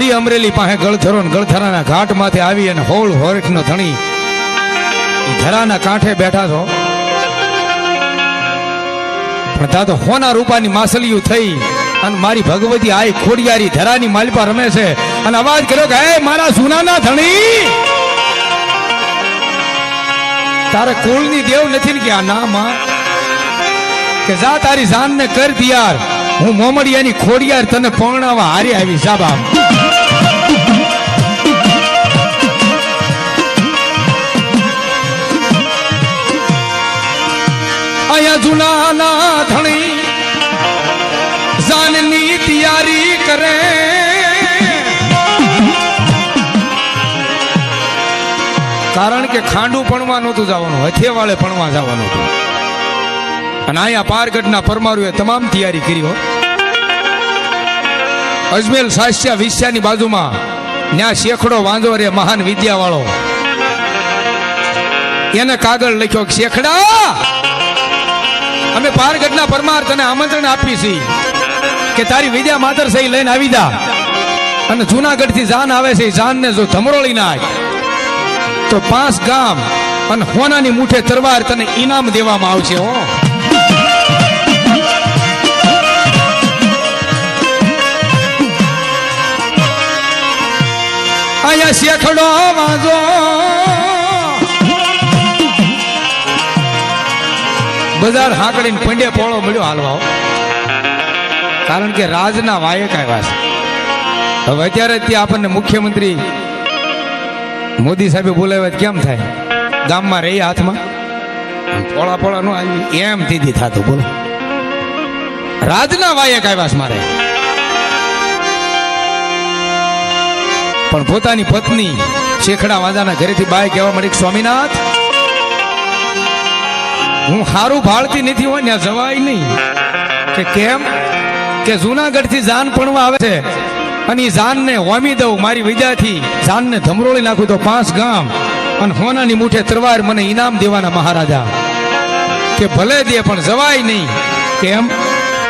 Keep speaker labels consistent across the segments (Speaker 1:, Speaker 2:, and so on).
Speaker 1: મારી અમરેલી પાસે ગળથરો ગળથરાના ઘાટ માથે આવી અને હોળ હોરઠનો ધણી. ધરાના કાંઠે બેઠા છો. પણ તા તો હોના રૂપાની માસલિયું થઈ અને મારી ભગવતી આઈ ખોડિયારી ધરાની માલપા રમે છે. અને અવાજ કર્યો કે હે મારા સુનાના ધણી! તારે કુળની દેવ નથી ને કે આ ના કે જા તારી જાનને કર દિયાર. હું મોમડિયાની ખોડિયાર તને પરણાવા હારી આવી સાબા અહીંયા જુનાના ધણી જાનની તૈયારી કરે. કારણ કે ખાંડું પણવા નહોતું જવાનું હથેવાળે પણવા જવાનું હતું. અને અહીંયા પારગઢના પરમારુએ તમામ તૈયારી કરી હો. અજમેર સાસ્યા વિસ્યાની બાજુમાં ત્યાં શેખડો વાંધો રે મહાન વિદ્યાવાળો. એને કાગળ લખ્યો, શેખડા અમે પારગઢના પરમાર આમંત્રણ આપી છીએ કે તારી વિદ્યા માતર સહી લઈને આવી જા. અને જુનાગઢથી જાન આવે છે જાનને જો ધમરોળી નાખ તો પાંચ ગામ અને હોનાની મુઠે તરવાર તને ઇનામ દેવામાં આવશે, હો. અહીંયા શેખડો વાંધો બજાર હાંકડીને પંડે પોળો મળ્યો હાલવા કારણ કે રાજના વાયક આવ્યા છે. હવે અત્યારે ત્યાં આપણને મુખ્યમંત્રી મોદી સાહેબે બોલાવ્યા કેમ થાય? ગામમાં રહી હાથમાં? પોળા પોળા નો એમ દીદી થતું, બોલો. રાજના વાયક આવ્યા છે મારે. પણ પોતાની પત્ની શેખડા વાંદાના ઘરેથી બાય કહેવા મળી સ્વામિનાથ હું સારું ભાળતી નથી હોય ને જવાય નહીં. કે કેમ? કે જુનાગઢથી જાન પણવા આવે છે અને જાનને હોમી દઉં મારી વિદ્યાથી. જાનને ધમરોળી નાખું તો પાંચ ગામ અને હોનાની મુઠે તરવાર મને ઇનામ દેવાના મહારાજા. કે ભલે દે પણ જવાય નહીં. કેમ?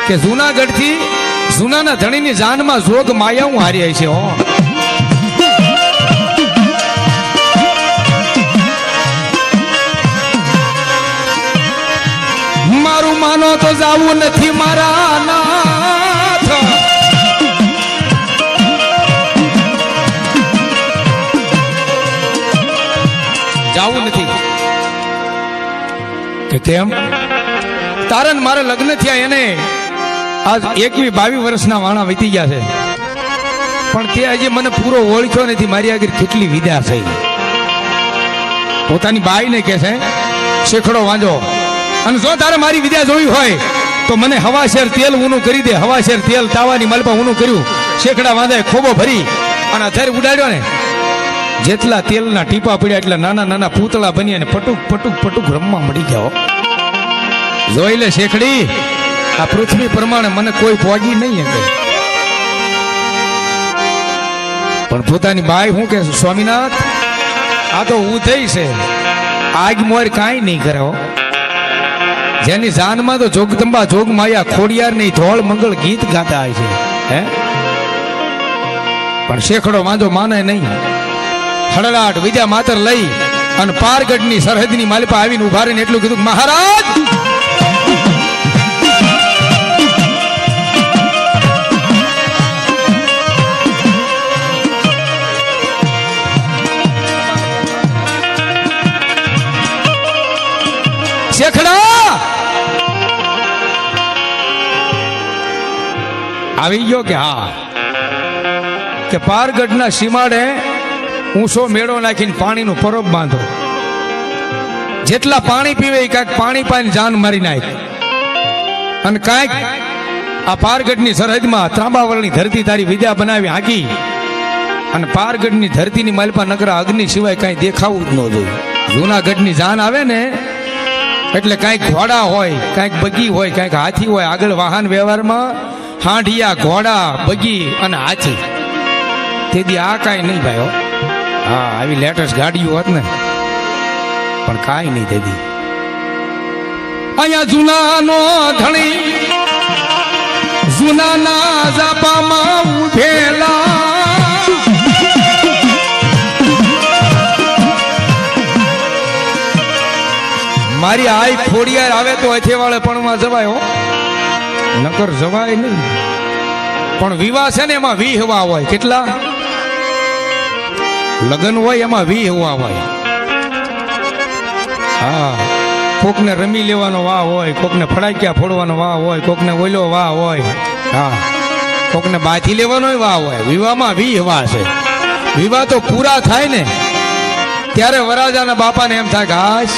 Speaker 1: કે જુનાગઢથી જુનાના ધણીની જાનમાં જોગ માયા હું હારી છે, હો. માનો તો જાવું નથી મારા નાથ. જાવું નથી. કે કેમ? તારણ ને મારે લગ્ન થયા એને આજ એકવી બાવીસ વર્ષના વાણા વીતી ગયા છે. પણ તે હજી મને પૂરો ઓળખ્યો નથી મારી આગળ કેટલી વિદ્યા થઈ પોતાની બાઈને કે છે શેખડો વાંજો અને જો તારે મારી વિદ્યા જોવી હોય, તો મને હવાશેર તેલ ઊનું કરી દે. હવાશેર તેલ, તાવાની મલપા ઊનું કર્યું. શેખડા વાંધે ખોબો ભરી. અને અત્યારે ઉડાડ્યો ને, જેટલા તેલના ટીપા પડ્યા એટલા નાના નાના પૂતળા બની અને પટુક પટુક પટુક રમવા મળી જાઓ જોઈ લે શેખડી, આ પૃથ્વી પ્રમાણે મને કોઈ પોગી નહીં શકે પણ પોતાની બાઈ શું કે સ્વામિનાથ, આ તો ઉધઈ છે. આગ મોર કાંઈ નહીં કરે હો. જેની જાનમાં તો જોગદંબા જોગ માયા, ખોડિયાર ની ધોળ મંગળ ગીત ગાતા હોય છે. હે? પણ શેખડો વાંધો માને નહીં. હડલાટ વિદ્યા માતર લઈ અને પારગઢની સરહદની માલિપા આવીને ઊભા રહીને એટલું કીધું મહારાજ આવી ગયો કે હા? કે પારગઢના સીમાડે ઊંચો મેળો નાખીને પાણીનો પરબ બાંધો. જેટલા પાણી પીવે કાંઈક પાણી પાઈને જાન મારી નાખ. અને કાંઈક આ પારગઢની સરહદમાં ત્રાંબાવળની ધરતી તારી વિદ્યા બનાવી હાકી. અને પારગઢની ધરતીની માલપા નગરા અગ્નિ સિવાય કાંઈ દેખાવું જ ન જોઈએ. જૂનાગઢની જાન આવે ને, એટલે કાંઈક ઘોડા હોય, કાંઈક બગી હોય, કાંઈક હાથી હોય, આગળ વાહન વ્યવહારમાં હાંઢિયા, ઘોડા, બગી અને હાથી. તેથી આ કાંઈ નહીં ભાઈઓ હા. આવી લેટેસ્ટ ગાડીઓ હોત ને. પણ કાંઈ નહીં તેથી અહીંયા જૂનાનો ધણી, જૂનાના જાપામાં ઉભેલા. મારી આઈ ફોડિયાર આવે તો અથેવાળે પણ માં જવાય હો. નકર જવાય નહીં. પણ વિવાહ છે ને એમાં વિહવા હોય. કેટલા? લગ્ન હોય એમાં વિહવા હોય. હા. કોકને રમી લેવાનો વાહ હોય, કોકને ફડાક્યા ફોડવાનો વાહ હોય, કોકને ઓલો વાહ હોય. હા. કોકને બાથી લેવાનો વાહ હોય. વિવાહમાં વિહવા છે. વિવાહ તો પૂરા થાય ને. ત્યારે વરાજાના બાપાને એમ થાય કે, હાશ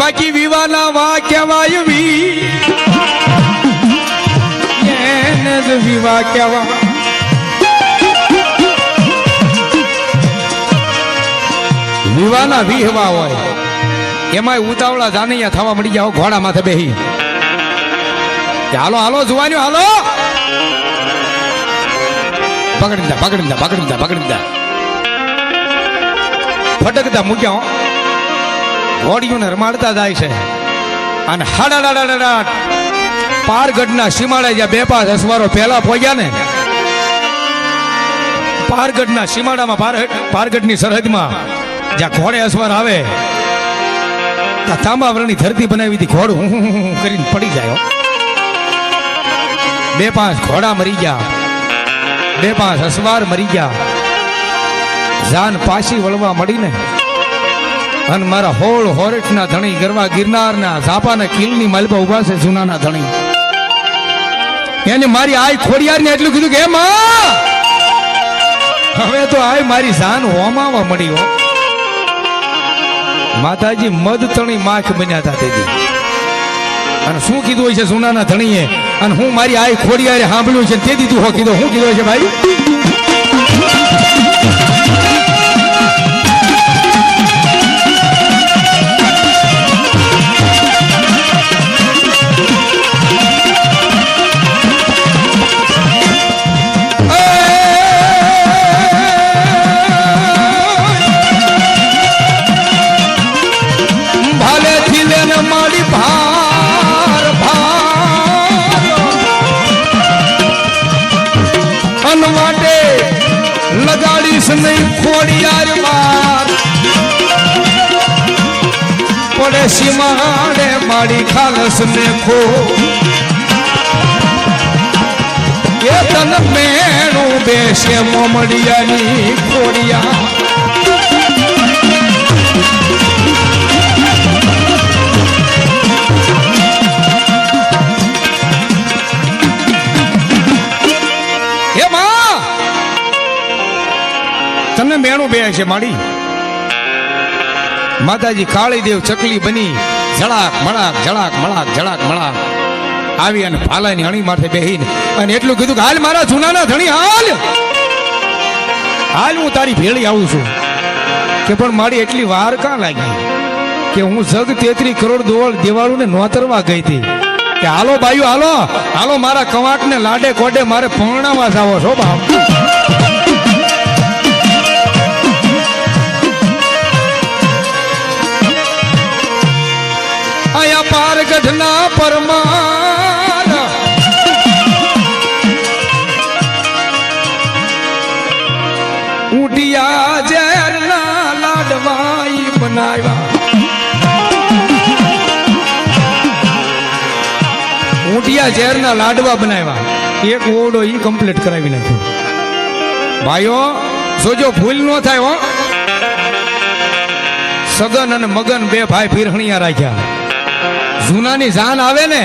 Speaker 1: બાકી વિવાહના વા કહેવાય વી. એને જ વિવા કહેવા વિવાહના વિહવા હોય. એમાંય ઉતાવળા જાનૈયા થવા મળી જાઓ ઘોડા માથે બેહી હાલો હાલો જુવાન્યો હાલો. પકડી દા પકડી દા પકડી દા પકડી દા ફટકતા મૂક્યા. ઘોડીઓને રમાડતા જાય છે. અને હાડાડાડાડા પારગઢના સીમાડે જ્યાં બે પાંચ અસવારો પહેલા પહોંચ્યા ને, પારગઢના સીમાડામાં પારગઢની સરહદમાં જ્યાં ઘોડે અસવાર આવે, ત્યાં તાંબાવરણની ધરતી બનાવી હતી. ઘોડ કરીને પડી જાય બે પાંચ ઘોડા મરી ગયા. બે પાંચ અસવાર મરી ગયા. જાન પાછી વળવા મળીને અને મારા હોળ હોરઠના ધણી, ગરવા ગિરનારના ઝાપાના કિલની માલપા ઊભા છે જૂનાના ધણી. એને મારી આય ખોડિયારને એટલું કીધું કે, "હે માં! હવે તો આય મારી જાન હોમાવા મળી હો. માતાજી મદ તણી માખ બન્યા હતા તેથી. અને શું કીધું હોય છે જૂનાના ધણીએ? અને હું મારી આય ખોડિયારે સાંભળ્યું છે તે દીધું હો કીધું. શું કીધું છે ભાઈ? સીમાડે મારી ખાલસ ને ખો તન મેણું બેસે મોમડિયાની ખોડિયા. તને મેણું બે છે માડી માતાજી કાળી દેવ ચકલી બની જળાક મળાક જળાક મળાક જળાક મળાક. આવી અને ભાલાની અણી માથે બેહીને અને એટલું કીધું કે, હાલ મારા જૂનાના ધણી, હાલ! હાલ હું તારી ભેળી આવું છું. કે, પણ મારી એટલી વાર કાં લાગી? કે, હું જગ તેત્રી કરોડ દોળ દેવાળું ને નોતરવા ગઈ હતી. કે, હાલો ભાઈઓ, હાલો. હાલો મારા કવાટ ને લાડે કોડે મારે પરણાવા જાવો છો બાપ. પરમાર. ઊંટિયા ઝેરના લાડવાઈ બનાવ્યા. ઉડિયા ઝેરના લાડવા બનાવ્યા. એક ઓરડો ઈ કમ્પ્લીટ કરાવી નાખ્યો. ભાઈઓ સોજો ભૂલ ન થાય હો. સગન અને મગન બે ભાઈ પીરહણિયા રાખ્યા. જૂનાની જાન આવે ને